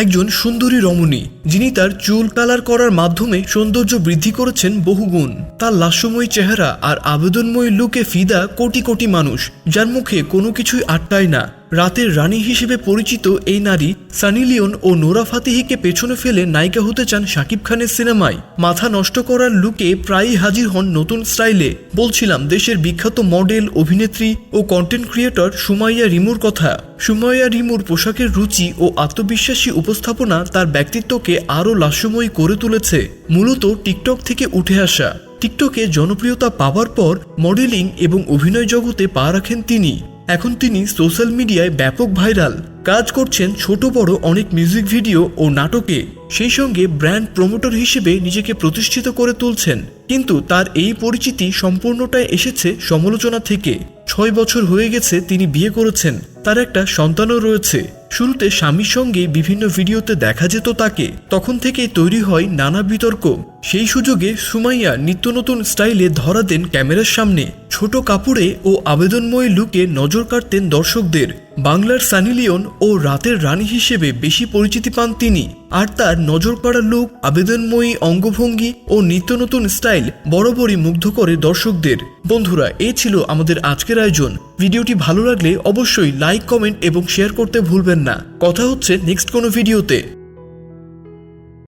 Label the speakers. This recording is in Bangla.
Speaker 1: একজন সুন্দরী রমণী, যিনি তার চুল কালার করার মাধ্যমে সৌন্দর্য বৃদ্ধি করেছেন বহুগুণ। তার লাস্যময়ী চেহারা আর আবেদনময়ী লুকে ফিদা কোটি কোটি মানুষ, যার মুখে কোনো কিছুই আটকায় না। রাতের রানী হিসেবে পরিচিত এই নারী সানি লিওন ও নোরা ফাতিহিকে পেছনে ফেলে নায়িকা হতে চান শাকিব খানের সিনেমায়। মাথা নষ্ট করার লুকে প্রায়ই হাজির হন নতুন স্টাইলে। বলছিলাম, দেশের বিখ্যাত মডেল, অভিনেত্রী ও কন্টেন্ট ক্রিয়েটর সুমাইয়া রিমুর কথা। সুমাইয়া রিমুর পোশাকের রুচি ও আত্মবিশ্বাসী উপস্থাপনা তার ব্যক্তিত্বকে আরও লাস্যময়ী করে তুলেছে, মূলত টিকটক থেকে উঠে আসা। টিকটকে জনপ্রিয়তা পাওয়ার পর মডেলিং এবং অভিনয় জগতে পা রাখেন তিনি। এখন তিনি সোশ্যাল মিডিয়ায় ব্যাপক ভাইরাল। কাজ করছেন ছোট বড় অনেক মিউজিক ভিডিও ও নাটকে। সেই সঙ্গে ব্র্যান্ড প্রমোটর হিসেবে নিজেকে প্রতিষ্ঠিত করে তুলছেন। কিন্তু তার এই পরিচিতি সম্পূর্ণটাই এসেছে সমালোচনা থেকে। ছয় বছর হয়ে গেছে তিনি বিয়ে করেছেন। তার একটা সন্তানও রয়েছে। শুরুতে স্বামীর সঙ্গে বিভিন্ন ভিডিওতে দেখা যেত তাকে। তখন থেকেই তৈরি হয় নানা বিতর্ক। সেই সুযোগে সুমাইয়া নিত্য নতুন স্টাইলে ধরা দেন ক্যামেরার সামনে। ছোট কাপড়ে ও আবেদনময় লুকে নজর কাটতেন দর্শকদের। বাংলার সানি লিওন ও রাতের রানী হিসেবে বেশি পরিচিতি পান তিনি। আর তার নজর কাড়া লুক, আবেদনময়ী অঙ্গভঙ্গি ও নিত্য নতুন স্টাইল বরাবরই মুগ্ধ করে দর্শকদের। বন্ধুরা, এ ছিল আমাদের আজকের আয়োজন। ভিডিওটি ভালো লাগলে অবশ্যই লাইক, কমেন্ট এবং শেয়ার করতে ভুলবেন না। কথা হচ্ছে নেক্সট কোনো ভিডিওতে।